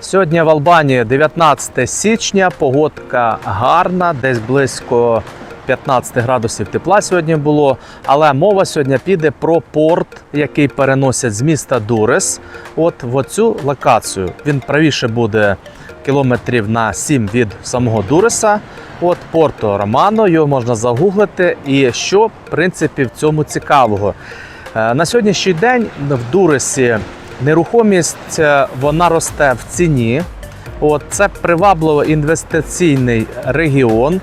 Сьогодні в Албанії 19 січня, погодка гарна, десь близько 15 градусів тепла сьогодні було. Але мова сьогодні піде про порт, який переносять з міста Дурес. От в оцю локацію. Він правіше буде кілометрів на 7 від самого Дуреса. От Порто Романо, його можна загуглити. І що в принципі в цьому цікавого? Е, На сьогоднішній день в Дуресі нерухомість е, вона росте в ціні. От це привабливо інвестиційний регіон.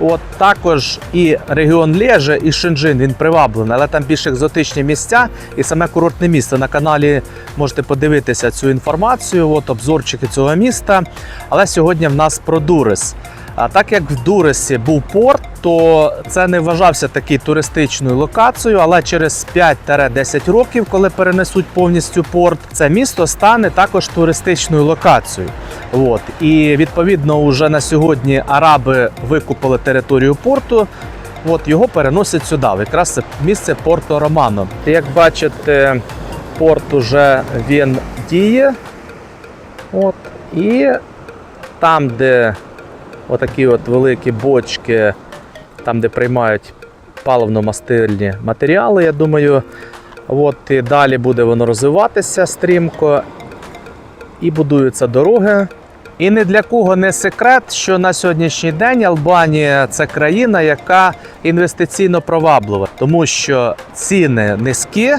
От також і регіон Леже, і Шенджин він приваблений, але там більш екзотичні місця і саме курортне місце. На каналі можете подивитися цю інформацію, от обзорчики цього міста. Але сьогодні в нас про Дурес. А так як в Дуресі був порт, то це не вважався такою туристичною локацією, але через 5-10 років, коли перенесуть повністю порт, це місто стане також туристичною локацією. От. І відповідно, вже на сьогодні араби викупили територію порту. От його переносять сюди. Якраз це місце Порто Романо. Як бачите, порт уже він діє. От. І там, де отакі от великі бочки, там, де приймають паливно-мастильні матеріали, я думаю, от, і далі буде воно розвиватися стрімко. І будуються дороги. І не для кого не секрет, що на сьогоднішній день Албанія це країна, яка інвестиційно приваблива, тому що ціни низькі,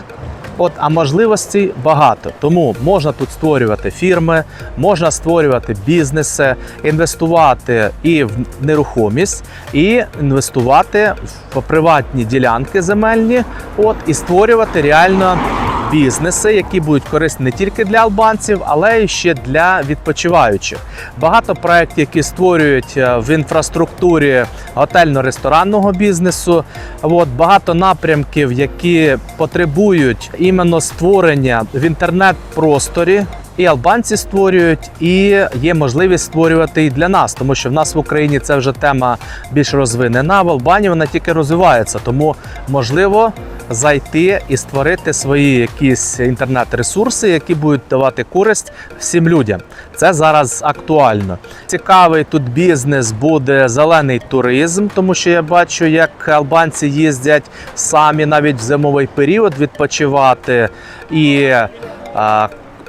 от, а можливостей багато. Тому можна тут створювати фірми, можна створювати бізнеси, інвестувати і в нерухомість, і інвестувати в приватні ділянки земельні, от, і створювати реально бізнеси, які будуть корисні не тільки для албанців, але й ще для відпочиваючих. Багато проєктів, які створюють е, в інфраструктурі готельно-ресторанного бізнесу. От, багато напрямків, які потребують іменно створення в інтернет-просторі. І албанці створюють, і є можливість створювати і для нас, тому що в нас в Україні це вже тема більш розвинена. В Албанії вона тільки розвивається, тому можливо зайти і створити свої якісь інтернет-ресурси, які будуть давати користь всім людям. Це зараз актуально. Цікавий тут бізнес буде зелений туризм, тому що я бачу, як албанці їздять самі навіть в зимовий період відпочивати і.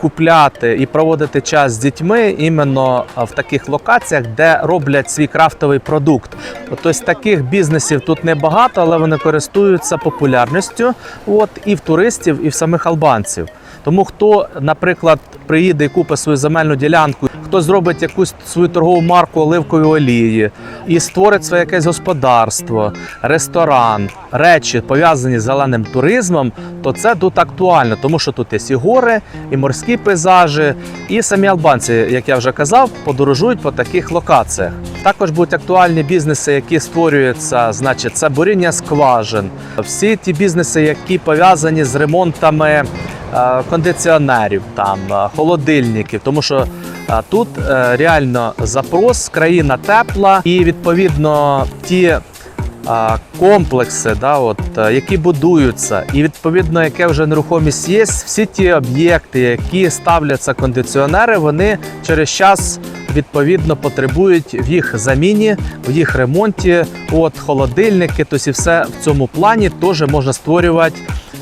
Купляти і проводити час з дітьми іменно в таких локаціях, де роблять свій крафтовий продукт. Тобто таких бізнесів тут небагато, але вони користуються популярністю. От і в туристів, і в самих албанців. Тому хто, наприклад, приїде і купить свою земельну ділянку, хто зробить якусь свою торгову марку оливкової олії і створить своє якесь господарство, ресторан, речі пов'язані з зеленим туризмом, то це тут актуально, тому що тут є і гори, і морські пейзажі, і самі албанці, як я вже казав, подорожують по таких локаціях. Також будуть актуальні бізнеси, які створюються, значить, це буріння скважин, всі ті бізнеси, які пов'язані з ремонтами е, кондиціонерів, там е, холодильників, тому що тут е, реально запрос, країна тепла, і відповідно ті. е, Комплекси, да, от, е, які будуються, і відповідно, яке вже нерухомість є, всі ті об'єкти, які ставляться кондиціонери, вони через час відповідно потребують в їх заміні, в їх ремонті. От холодильники, тобто і все в цьому плані теж можна створювати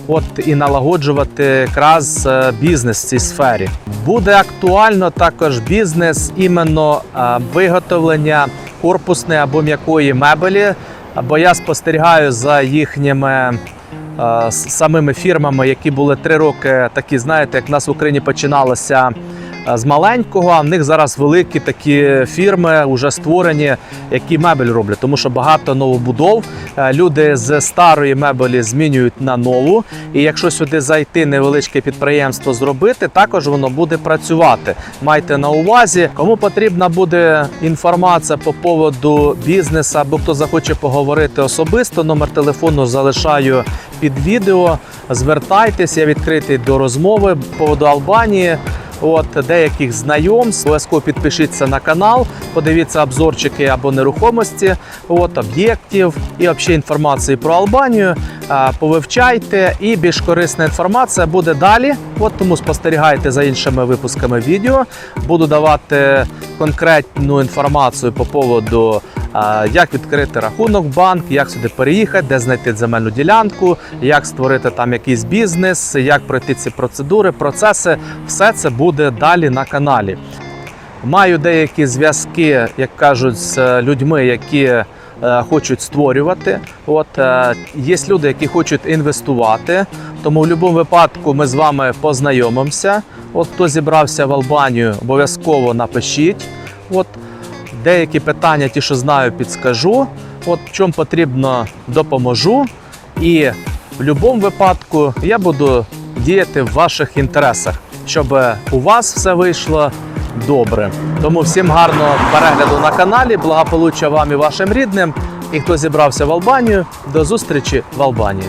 от і налагоджувати якраз е, бізнес в цій сфері. Буде актуально також бізнес іменно е, виготовлення корпусної або м'якої мебелі. Бо я спостерігаю за їхніми е, самими фірмами, які були три роки, такі, знаєте, як в нас в Україні починалося е, з маленького, а в них зараз великі такі фірми вже створені, які мебель роблять, тому що багато новобудов. е, Люди з старої мебелі змінюють на нову. І якщо сюди зайти невеличке підприємство зробити, також воно буде працювати. Майте на увазі, кому потрібна буде інформація по поводу бізнесу, або хто захоче поговорити особисто. Номер телефону залишаю під відео. Звертайтесь, я відкритий до розмови по поводу Албанії. От деяких знайомств. Обов'язково підпишіться на канал, подивіться обзорчики або нерухомості, от об'єктів і взагалі інформації про Албанію. Повивчайте, і більш корисна інформація буде далі. От тому спостерігайте за іншими випусками відео. Буду давати конкретну інформацію по поводу, як відкрити рахунок банк, як сюди переїхати, де знайти земельну ділянку, як створити там якийсь бізнес, як пройти ці процедури, процеси. Все це буде далі на каналі. Маю деякі зв'язки, як кажуть, з людьми, які хочуть створювати. От е, є люди, які хочуть інвестувати. Тому в будь-якому випадку ми з вами познайомимося. От хто зібрався в Албанію, обов'язково напишіть. От деякі питання, ті, що знаю, підскажу. От в чому потрібно, допоможу. І в будь-якому випадку я буду діяти в ваших інтересах, щоб у вас все вийшло добре. Тому всім гарного перегляду на каналі, благополуччя вам і вашим рідним. І хто зібрався в Албанію, до зустрічі в Албанії.